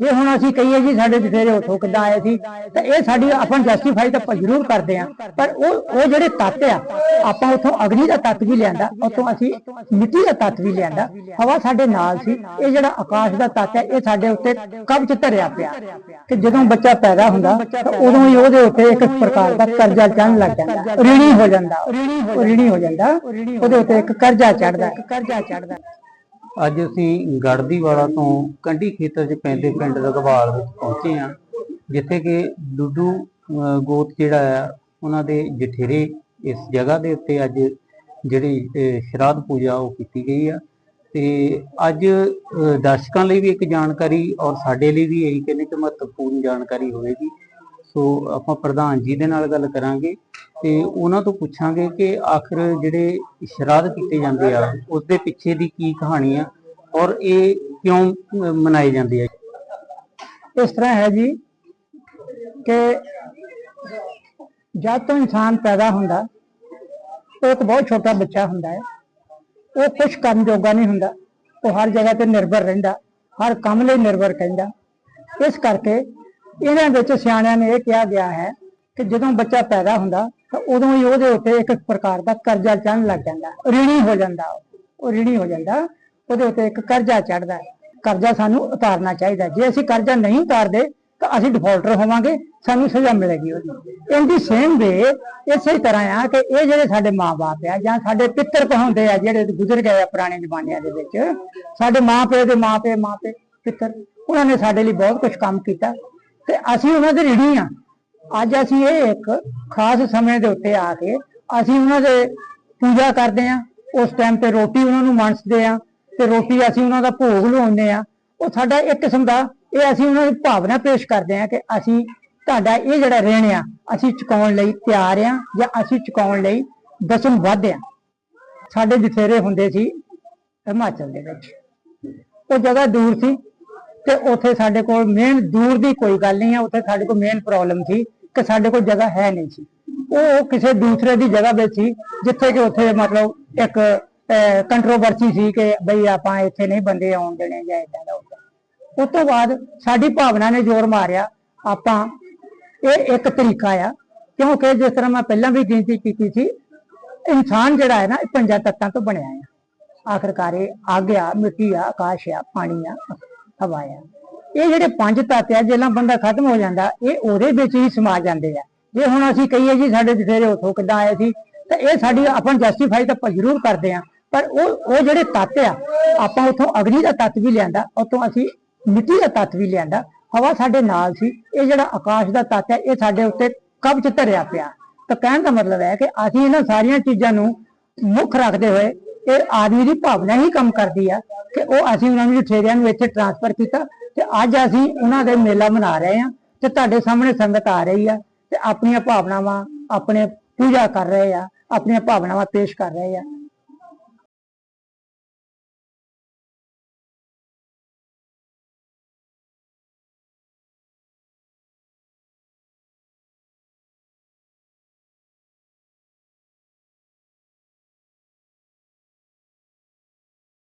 ਇਹ ਹੁਣ ਅਸੀਂ ਕਹੀਏ ਜੀ ਸਾਡੇ ਜਥੇਰੇ ਉਥੋਂ ਕਿੱਦਾਂ ਆਏ ਸੀ, ਤਾਂ ਇਹ ਸਾਡੀ ਆਪਾਂ ਜਸਟੀਫਾਈ ਤਾਂ ਜ਼ਰੂਰ ਕਰਦੇ ਆ ਪਰ ਉਹ ਉਹ ਜਿਹੜੇ ਤੱਤ ਆ, ਆਪਾਂ ਉਥੋਂ ਅਗਨੀ ਦਾ ਤੱਤ ਵੀ ਲਿਆਂਦਾ, ਉਥੋਂ ਅਸੀਂ ਮਿੱਟੀ ਦਾ ਤੱਤ ਵੀ ਲਿਆਂਦਾ, ਹਵਾ ਸਾਡੇ ਨਾਲ ਸੀ, ਇਹ ਜਿਹੜਾ ਆਕਾਸ਼ ਦਾ ਤੱਤ ਹੈ ਇਹ ਸਾਡੇ ਉੱਤੇ ਕਬਜ਼ ਧਰਿਆ ਪਿਆ, ਕਿ ਜਦੋਂ ਬੱਚਾ ਪੈਦਾ ਹੁੰਦਾ, ਤਾਂ ਉਦੋਂ ਹੀ ਉਹਦੇ ਉੱਤੇ ਇੱਕ ਪ੍ਰਕਾਰ ਦਾ ਕਰਜ਼ਾ ਚੜਨ ਲੱਗ ਜਾਂਦਾ, ਰੀਣੀ ਹੋ ਜਾਂਦਾ ਰੀਣੀ ਹੋ ਜਾਂਦਾ, ਉਹਦੇ ਉੱਤੇ ਇੱਕ ਕਰਜ਼ਾ ਚੜਦਾ ਕਰਜ਼ਾ ਚੜਦਾ ਅੱਜ ਅਸੀਂ ਗੜਦੀਵਾਲਾ ਤੋਂ ਕੰਢੀ ਖੇਤਰ 'ਚ ਪੈਂਦੇ ਪਿੰਡ ਰਗਵਾਲ ਵਿੱਚ ਪਹੁੰਚੇ ਹਾਂ, ਜਿੱਥੇ ਕਿ ਡੁੱਡੂ ਗੋਤ ਜਿਹੜਾ ਆ, ਉਹਨਾਂ ਦੇ ਜਠੇਰੇ ਇਸ ਜਗ੍ਹਾ ਦੇ ਉੱਤੇ ਅੱਜ ਜਿਹੜੀ ਸ਼ਰਾਧ ਪੂਜਾ ਉਹ ਕੀਤੀ ਗਈ ਆ। ਤੇ ਅੱਜ ਦਰਸ਼ਕਾਂ ਲਈ ਵੀ ਇੱਕ ਜਾਣਕਾਰੀ ਔਰ ਸਾਡੇ ਲਈ ਵੀ ਇਹੀ ਕਹਿੰਦੇ ਕਿ ਮਹੱਤਵਪੂਰਨ ਜਾਣਕਾਰੀ ਹੋਵੇਗੀ। ਸੋ ਆਪਾਂ ਪ੍ਰਧਾਨ ਜੀ ਦੇ ਨਾਲ ਗੱਲ ਕਰਾਂਗੇ ਤੇ ਉਹਨਾਂ ਤੋਂ ਪੁੱਛਾਂਗੇ ਕਿ ਆਖਰ ਜਿਹੜੇ ਸ਼ਰਾਧ ਕੀਤੇ ਜਾਂਦੇ ਆ ਉਸ ਦੇ ਪਿੱਛੇ ਦੀ ਕੀ ਕਹਾਣੀ ਆ ਔਰ ਇਹ ਕਿਉਂ ਮਨਾਈ ਜਾਂਦੀ ਹੈ? ਇਸ ਤਰ੍ਹਾਂ ਹੈ ਜੀ ਕਿ ਜਦ ਤੋਂ ਇਨਸਾਨ ਪੈਦਾ ਹੁੰਦਾ, ਉਹ ਤਾਂ ਬਹੁਤ ਛੋਟਾ ਬੱਚਾ ਹੁੰਦਾ ਹੈ। ਉਹ ਕੁਝ ਕੰਮ ਜੋਗਾ ਨਹੀਂ ਹੁੰਦਾ। ਉਹ ਹਰ ਜਗ੍ਹਾ ਤੇ ਨਿਰਭਰ ਰਹਿੰਦਾ, ਹਰ ਕੰਮ ਲਈ ਨਿਰਭਰ ਕਹਿੰਦਾ। ਇਸ ਕਰਕੇ ਇਹਨਾਂ ਵਿੱਚ ਸਿਆਣਿਆਂ ਨੇ ਇਹ ਕਿਹਾ ਗਿਆ ਹੈ ਕਿ ਜਦੋਂ ਬੱਚਾ ਪੈਦਾ ਹੁੰਦਾ, ਤਾਂ ਉਦੋਂ ਹੀ ਉਹਦੇ ਉੱਤੇ ਇੱਕ ਪ੍ਰਕਾਰ ਦਾ ਕਰਜ਼ਾ ਚੜਨ ਲੱਗ ਜਾਂਦਾ। ਰਿਣੀ ਹੋ ਜਾਂਦਾ ਉਹ ਰਿਣੀ ਹੋ ਜਾਂਦਾ ਉਹਦੇ ਉੱਤੇ ਇੱਕ ਕਰਜ਼ਾ ਚੜਦਾ ਹੈ। ਕਰਜ਼ਾ ਸਾਨੂੰ ਉਤਾਰਨਾ ਚਾਹੀਦਾ ਜੇ ਅਸੀਂ ਕਰਜ਼ਾ ਨਹੀਂ ਉਤਾਰਦੇ, ਤਾਂ ਅਸੀਂ ਡਿਫਾਲਟਰ ਹੋਵਾਂਗੇ, ਸਾਨੂੰ ਸਜ਼ਾ ਮਿਲੇਗੀ ਉਹਦੀ। ਇਹਦੀ ਸੇਮ ਵੇ ਇਸੇ ਤਰ੍ਹਾਂ ਆ ਕਿ ਇਹ ਜਿਹੜੇ ਸਾਡੇ ਮਾਪੇ ਆ ਜਾਂ ਸਾਡੇ ਪਿੱਤਰ ਕਹਾਉਂਦੇ ਆ, ਜਿਹੜੇ ਗੁਜ਼ਰ ਗਏ ਆ ਪੁਰਾਣੇ ਜ਼ਮਾਨਿਆਂ ਦੇ ਵਿੱਚ, ਸਾਡੇ ਮਾਪੇ ਦੇ ਮਾਪੇ ਮਾਪੇ ਪਿੱਤਰ, ਉਹਨਾਂ ਨੇ ਸਾਡੇ ਲਈ ਬਹੁਤ ਕੁਝ ਕੰਮ ਕੀਤਾ। ਤੇ ਅਸੀਂ ਉਹਨਾਂ ਦੇ ঋਣੀ ਆ। ਅੱਜ ਅਸੀਂ ਇਹ ਇੱਕ ਖਾਸ ਸਮੇਂ ਦੇ ਉੱਤੇ ਆ ਕੇ ਅਸੀਂ ਉਹਨਾਂ ਦੇ ਪੂਜਾ ਕਰਦੇ ਆ। ਉਸ ਟਾਈਮ ਤੇ ਰੋਟੀ ਉਹਨਾਂ ਨੂੰ ਮਾਣਸਦੇ ਆ। ਤੇ ਰੋਟੀ ਅਸੀਂ ਉਹਨਾਂ ਦਾ ਭੋਗ ਲਵਾਉਂਦੇ ਆ ਉਹ ਸਾਡਾ ਇੱਕ ਕਿਸਮ ਦਾ, ਇਹ ਅਸੀਂ ਉਹਨਾਂ ਦੀ ਭਾਵਨਾ ਪੇਸ਼ ਕਰਦੇ ਆ ਕਿ ਅਸੀਂ ਤੁਹਾਡਾ ਇਹ ਜਿਹੜਾ ਰਹਿਣ ਆ, ਅਸੀਂ ਚੁਕਾਉਣ ਲਈ ਤਿਆਰ ਆ ਜਾਂ ਅਸੀਂ ਚੁਕਾਉਣ ਲਈ ਦਸਮ ਵੱਧ ਆ ਸਾਡੇ ਜਥੇਰੇ ਹੁੰਦੇ ਸੀ ਹਿਮਾਚਲ ਦੇ ਵਿੱਚ। ਉਹ ਜਗ੍ਹਾ ਦੂਰ ਸੀ ਤੇ ਉੱਥੇ ਸਾਡੇ ਕੋਲ ਮੇਨ ਦੂਰ ਦੀ ਕੋਈ ਗੱਲ ਨਹੀਂ ਆ, ਉੱਥੇ ਸਾਡੇ ਕੋਲ ਮੇਨ ਪ੍ਰੋਬਲਮ ਸੀ ਕਿ ਸਾਡੇ ਕੋਲ ਜਗ੍ਹਾ ਹੈ ਨਹੀਂ ਸੀ। ਉਹ ਕਿਸੇ ਦੂਸਰੇ ਦੀ ਜਗ੍ਹਾ ਵਿੱਚ ਸੀ, ਜਿੱਥੇ ਕਿ ਉੱਥੇ ਮਤਲਬ ਇੱਕ ਕੰਟਰੋਵਰਸੀ ਸੀ ਕਿ ਬਈ ਆਪਾਂ ਇੱਥੇ ਨਹੀਂ ਬੰਦੇ ਆਉਣ ਦੇਣੇ ਜਾਂ ਇਦਾਂ ਦਾ ਉਸ ਤੋਂ ਬਾਅਦ ਸਾਡੀ ਭਾਵਨਾ ਨੇ ਜ਼ੋਰ ਮਾਰਿਆ, ਆਪਾਂ ਇਹ ਇੱਕ ਤਰੀਕਾ ਆ, ਕਿਉਂਕਿ ਜਿਸ ਤਰ੍ਹਾਂ ਮੈਂ ਪਹਿਲਾਂ ਵੀ ਗਿਣਤੀ ਕੀਤੀ ਸੀ, ਇਨਸਾਨ ਜਿਹੜਾ ਹੈ ਨਾ, ਇਹ ਪੰਜਾਂ ਤੱਤਾਂ ਤੋਂ ਬਣਿਆ ਹੈ ਆਖਰਕਾਰ ਇਹ ਅੱਗ ਆ, ਮਿੱਟੀ ਆ, ਆਕਾਸ਼ ਆ, ਪਾਣੀ ਆ, ਹਵਾ ਆ। ਇਹ ਜਿਹੜੇ ਪੰਜ ਤੱਤ ਆ ਜਿਹੜਾ ਬੰਦਾ ਖਤਮ ਹੋ ਜਾਂਦਾ, ਇਹ ਉਹਦੇ ਵਿੱਚ ਹੀ ਸਮਾ ਜਾਂਦੇ ਆ। ਜੇ ਹੁਣ ਅਸੀਂ ਕਹੀਏ ਜੀ ਸਾਡੇ ਜਥੇਰੇ ਉੱਥੋਂ ਕਿੱਦਾਂ ਆਏ ਸੀ, ਤਾਂ ਇਹ ਸਾਡੀ ਆਪਾਂ ਜਸਟੀਫਾਈ ਤਾਂ ਜ਼ਰੂਰ ਕਰਦੇ ਆ ਪਰ ਉਹ ਉਹ ਜਿਹੜੇ ਤੱਤ ਆ, ਆਪਾਂ ਉੱਥੋਂ ਅਗਨੀ ਦਾ ਤੱਤ ਵੀ ਲਿਆਂਦਾ, ਉੱਥੋਂ ਅਸੀਂ ਮਿੱਟੀ ਦਾ ਤੱਤ ਵੀ ਲਿਆਂਦਾ, ਹਵਾ ਸਾਡੇ ਨਾਲ ਸੀ, ਇਹ ਜਿਹੜਾ ਆਕਾਸ਼ ਦਾ ਤੱਤ ਹੈ ਇਹ ਸਾਡੇ ਉੱਤੇ ਕਬਜ਼ ਧਰਿਆ ਪਿਆ। ਤਾਂ ਕਹਿਣ ਦਾ ਮਤਲਬ ਹੈ ਕਿ ਅਸੀਂ ਇਹਨਾਂ ਸਾਰੀਆਂ ਚੀਜ਼ਾਂ ਨੂੰ ਮੁੱਖ ਰੱਖਦੇ ਹੋਏ, ਇਹ ਆਦਮੀ ਦੀ ਭਾਵਨਾ ਹੀ ਕੰਮ ਕਰਦੀ ਆ ਕਿ ਉਹ ਅਸੀਂ ਉਹਨਾਂ ਨੂੰ ਠੇਰਿਆਂ ਨੂੰ ਇੱਥੇ ਟ੍ਰਾਂਸਫਰ ਕੀਤਾ ਤੇ ਅੱਜ ਅਸੀਂ ਉਹਨਾਂ ਦੇ ਮੇਲਾ ਮਨਾ ਰਹੇ ਹਾਂ ਤੇ ਤੁਹਾਡੇ ਸਾਹਮਣੇ ਸੰਗਤ ਆ ਰਹੀ ਆ ਤੇ ਆਪਣੀਆਂ ਭਾਵਨਾਵਾਂ ਆਪਣੇ ਪੂਜਾ ਕਰ ਰਹੇ ਆ, ਆਪਣੀਆਂ ਭਾਵਨਾਵਾਂ ਪੇਸ਼ ਕਰ ਰਹੇ ਆ।